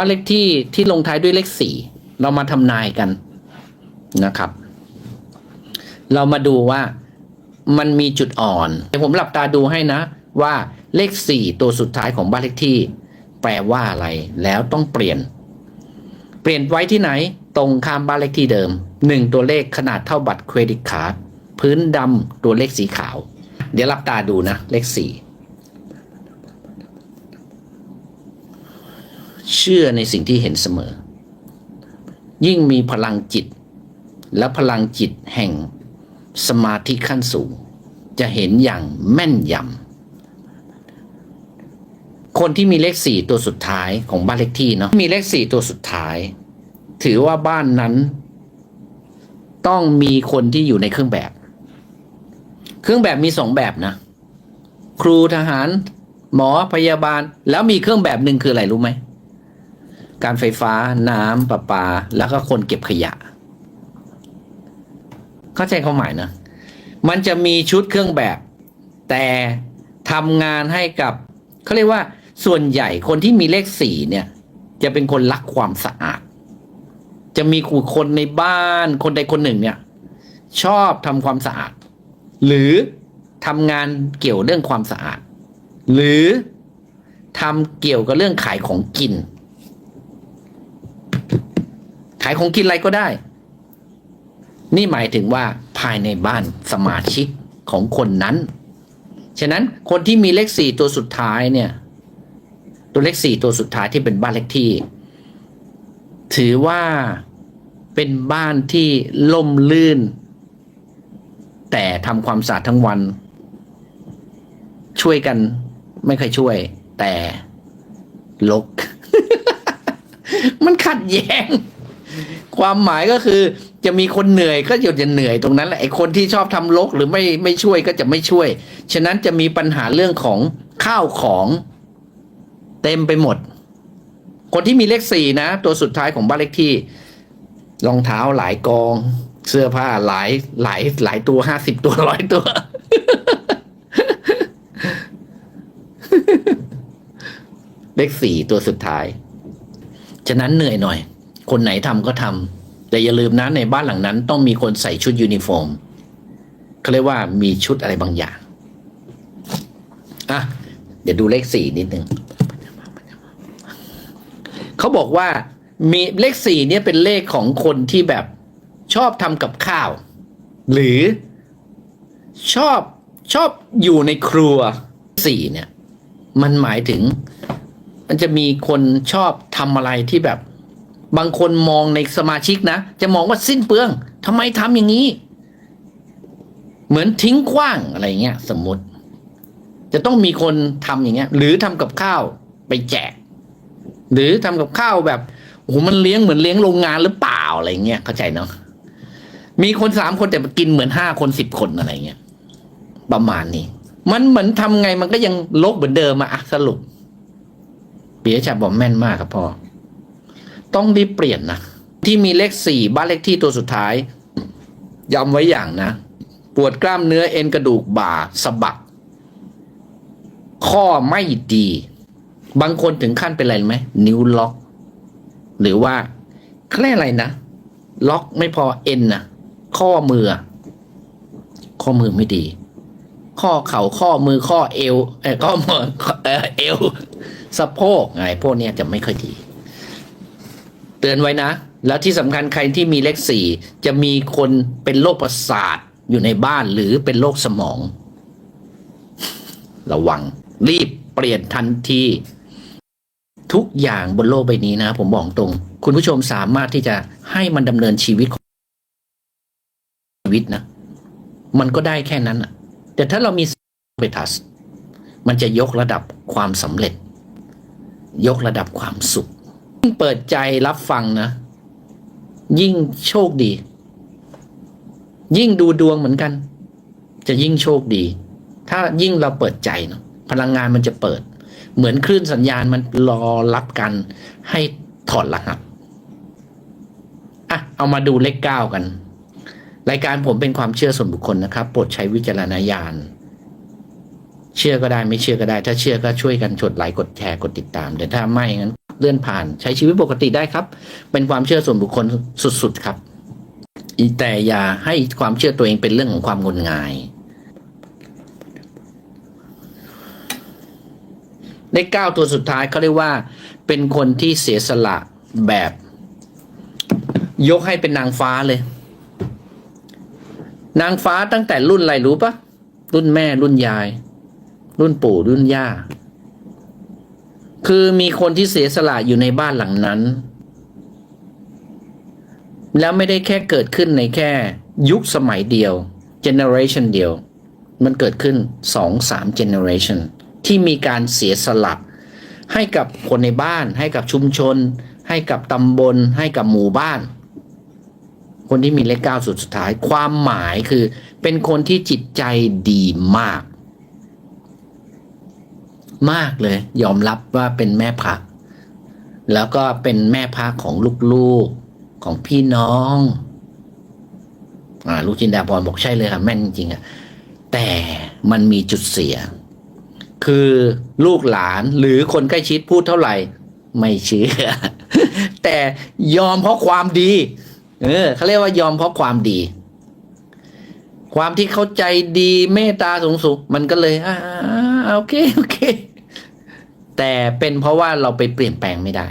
บ้านเลขที่ที่ลงท้ายด้วยเลขสี่เรามาทำนายกันนะครับ เรามาดูว่ามันมีจุดอ่อนเดี๋ยวผมหลับตาดูให้นะ ว่าเลขสี่ตัวสุดท้ายของบ้านเลขที่ แปลว่าอะไร แล้วต้องเปลี่ยน เปลี่ยนไว้ที่ไหน ตรงข้ามบ้านเลขที่เดิมหนึ่งตัวเลขขนาดเท่าบัตรเครดิตการ์ดพื้นดำตัวเลขสีขาว เดี๋ยวหลับตาดูนะ เลขสี่เชื่อในสิ่งที่เห็นเสมอ ยิ่งมีพลังจิต และพลังจิตแห่งสมาธิขั้นสูง จะเห็นอย่างแม่นยำคนที่มีเลขสี่ตัวสุดท้ายของบ้านเลขที่เนาะมีเลขสี่ตัวสุดท้าย ถือว่าบ้านนั้น ต้องมีคนที่อยู่ในเครื่องแบบ เครื่องแบบมีสองแบบนะ ครูทหารหมอพยาบาลแล้วมีเครื่องแบบหนึ่งคืออะไรรู้ไหม การไฟฟ้าน้ำประปา แล้วก็คนเก็บขยะ เข้าใจความหมายนะ มันจะมีชุดเครื่องแบบ แต่ทำงานให้กับเขาเรียกว่าส่วนใหญ่คนที่มีเลขสี่เนี่ย จะเป็นคนรักความสะอาด จะมีคนในบ้านคนใดคนหนึ่งเนี่ย ชอบทำความสะอาด หรือทำงานเกี่ยวเรื่องความสะอาด หรือทำเกี่ยวกับเรื่องขายของกินายของกินอะไรก็ได้ นี่หมายถึงว่าภายในบ้านสมาชิกของคนนั้น ฉะนั้นคนที่มีเลขสี่ตัวสุดท้ายเนี่ย ตัวเลขสี่ตัวสุดท้ายที่เป็นบ้านเลขที่ ถือว่าเป็นบ้านที่ล่มลื่น แต่ทำความสะอาดทั้งวัน ช่วยกันไม่เคยช่วย แต่ลก มันขัดแย้ง ความหมายก็คือจะมีคนเหนื่อยก็หยุดจะเหนื่อยตรงนั้นแหละไอ้คนที่ชอบทำลกหรือไม่ไม่ช่วยก็จะไม่ช่วย ฉะนั้นจะมีปัญหาเรื่องของข้าวของ เต็มไปหมด คนที่มีเลขสี่นะ ตัวสุดท้ายของบ้านเลขที่รองเท้าหลายกอง เสื้อผ้าหลายหลายหลายตัวห้าสิบตัวร้อยตัว เลขสี่ตัวสุดท้าย ฉะนั้นเหนื่อยหน่อย คนไหนทำก็ทำแต่อย่าลืมนะในบ้านหลังนั้น ต้องมีคนใส่ชุดยูนิฟอร์มเขาเรียกว่ามีชุดอะไรบางอย่างอะเดี๋ยวดูเลขสี่นิดนึงเขาบอกว่ามีเลขสี่เนี่ยเป็นเลขของคนที่แบบชอบทำกับข้าว หรือชอบชอบอยู่ในครัวสี่เนี่ย มันหมายถึง มันจะมีคนชอบทำอะไรที่แบบ บางคนมองในสมาชิกนะ จะมองว่าสิ้นเปลืองทำไมทำอย่างนี้ เหมือนทิ้งขว้างอะไรเงี้ย สมมติ จะต้องมีคนทำอย่างเงี้ย หรือทำกับข้าวไปแจก หรือทำกับข้าวแบบโอ้โหมันเลี้ยงเหมือนเลี้ยงโรงงานหรือเปล่าอะไรเงี้ยเข้าใจเนาะมีคนสามคนแต่กินเหมือนห้าคนสิบคนอะไรเงี้ยประมาณนี้ มันเหมือนทำไงมันก็ยังลกเหมือนเดิมอะสรุปเปียชาบอกแม่นมากครับพ่อ ต้องรีบเปลี่ยนนะ ที่มีเลขสี่บ้านเลขที่ตัวสุดท้ายย้ำไว้อย่างนะ ปวดกล้ามเนื้อเอ็นกระดูกบ่าสะบัก ข้อไม่ดี บางคนถึงขั้นเป็นอะไรไหมนิ้วล็อก หรือว่าเขาเรียกอะไรนะ ล็อกไม่พอเอ็นนะข้อมือ ข้อมือไม่ดี ข้อเข่าข้อมือข้อเอวเออข้อมือเออเอวสะโพกไงพวกนี้จะไม่ค่อยดี เตือนไว้นะ แล้วที่สำคัญใครที่มีเลขสี่จะมีคนเป็นโรคประสาทอยู่ในบ้านหรือเป็นโรคสมอง ระวัง รีบเปลี่ยนทันที ทุกอย่างบนโลกใบนี้นะ ผมบอกตรง คุณผู้ชมสามารถที่จะให้มันดำเนินชีวิตของชีวิตนะ มันก็ได้แค่นั้นอะแต่ถ้าเรามีเบทัส มันจะยกระดับความสำเร็จ ยกระดับความสุข เปิดใจรับฟังนะ ยิ่งโชคดี ยิ่งดูดวงเหมือนกัน จะยิ่งโชคดี ถ้ายิ่งเราเปิดใจเนาะพลังงานมันจะเปิด เหมือนคลื่นสัญญาณมันรอรับกันให้ถอดรหัสอะเอามาดูเลขเก้ากัน รายการผมเป็นความเชื่อส่วนบุคคลนะครับโปรดใช้วิจารณญาณเชื่อก็ได้ไม่เชื่อก็ได้ ถ้าเชื่อก็ช่วยกันกดไลค์กดแชร์กดติดตามแต่ถ้าไม่งั้น เลื่อนผ่าน ใช้ชีวิตปกติได้ครับ เป็นความเชื่อส่วนบุคคลสุดๆครับ แต่อย่าให้ความเชื่อตัวเองเป็นเรื่องของความงมงายเลขเก้าตัวสุดท้ายเขาเรียกว่า เป็นคนที่เสียสละแบบ ยกให้เป็นนางฟ้าเลย นางฟ้าตั้งแต่รุ่นอะไรรู้ปะรุ่นแม่รุ่นยาย รุ่นปู่รุ่นย่า คือมีคนที่เสียสละอยู่ในบ้านหลังนั้น แล้วไม่ได้แค่เกิดขึ้นในแค่ยุคสมัยเดียว generation เดียว มันเกิดขึ้นสองสาม generation ที่มีการเสียสละให้กับคนในบ้าน ให้กับชุมชน ให้กับตำบล ให้กับหมู่บ้าน คนที่มีเลขเก้าสุดสุดท้าย ความหมายคือเป็นคนที่จิตใจดีมาก มากเลย ยอมรับว่าเป็นแม่พักแล้วก็เป็นแม่พักของลูกๆของพี่น้องอ่าลูกจินดาพรบอกใช่เลยค่ะแม่นจริงอะแต่มันมีจุดเสีย คือลูกหลานหรือคนใกล้ชิดพูดเท่าไหร่ ไม่เชื่อ แต่ยอมเพราะความดี เออเขาเรียกว่ายอมเพราะความดี ความที่เข้าใจดีเมตตาสูงสุขมันก็เลยอ่าโอเค โอเค แต่เป็นเพราะว่าเราไปเปลี่ยนแปลงไม่ได้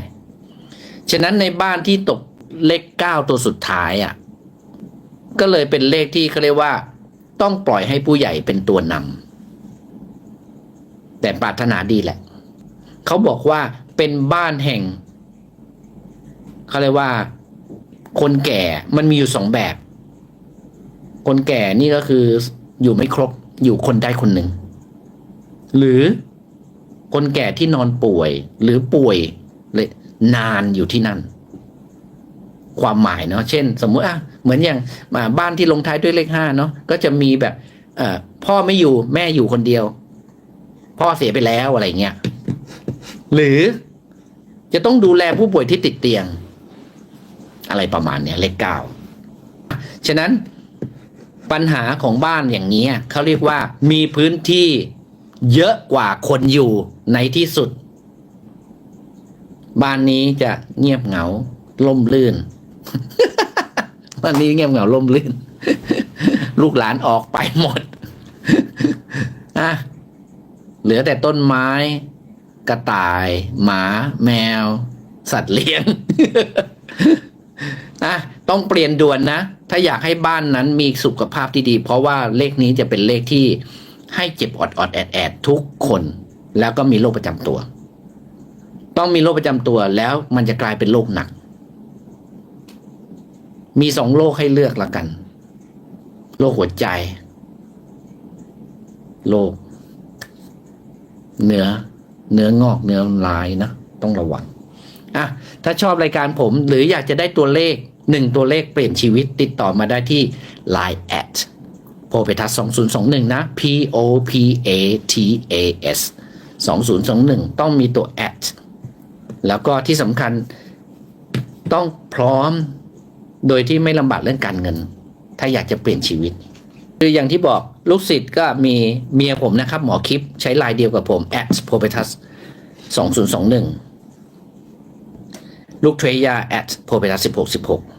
ฉะนั้นในบ้านที่ตกเลขเก้าตัวสุดท้ายอะ ก็เลยเป็นเลขที่เขาเรียกว่า ต้องปล่อยให้ผู้ใหญ่เป็นตัวนำแต่ปรารถนาดีแหละ เขาบอกว่าเป็นบ้านแห่งเขาเรียกว่า คนแก่มันมีอยู่สองแบบ คนแก่นี่ก็คืออยู่ไม่ครบอยู่คนได้คนหนึ่ง หรือ คนแก่ที่นอนป่วยหรือป่วยเลยนานอยู่ที่นั่น ความหมายเนาะเช่น สมมุติอะเหมือนอย่างาบ้านที่ลงท้ายด้วยเลขห้าเนาะก็จะมีแบบเอ่อพ่อไม่อยู่แม่อยู่คนเดียว พ่อเสียไปแล้วอะไรเงี้ยหรือจะต้องดูแลผู้ป่วยที่ติดเตียง อะไรประมาณเนี้ยเลขเก้าฉะนั้นปัญหาของบ้านอย่างนี้เขาเรียกว่ามีพื้นที่ เยอะกว่าคนอยู่ในที่สุด บ้านนี้จะเงียบเหงาล่มลื่นบ้านนี้เงียบเหงาล่มลื่น ลูกหลานออกไปหมดอะเหลือแต่ต้นไม้ กระต่าย หมา แมว สัตว์เลี้ยงอะต้องเปลี่ยนด่วนนะ ถ้าอยากให้บ้านนั้นมีสุขภาพที่ดี เพราะว่าเลขนี้จะเป็นเลขที่ ให้เจ็บอดอดแอดแอดทุกคน แล้วก็มีโรคประจำตัว ต้องมีโรคประจำตัวแล้วมันจะกลายเป็นโรคหนัก มีสองโรคให้เลือกละกันโรคหัวใจโรคเนื้อเนื้องอกเนื้อลายนะ ต้องระวังอะถ้าชอบรายการผมหรืออยากจะได้ตัวเลขหนึ่งตัวเลขเปลี่ยนชีวิตติดต่อมาได้ที่ Line โพเปทัส2021 นะ P O P A T A S 2021 ต้องมีตัว at แล้วก็ที่สำคัญต้องพร้อมโดยที่ไม่ลำบากเรื่องการเงิน ถ้าอยากจะเปลี่ยนชีวิต คืออย่างที่บอกลูกศิษย์ก็มีเมียผมนะครับ หมอคลิปใช้ไลน์เดียวกับผม at p o p e t u s 2021 ลูกเทรยา at p o p e t u s 1616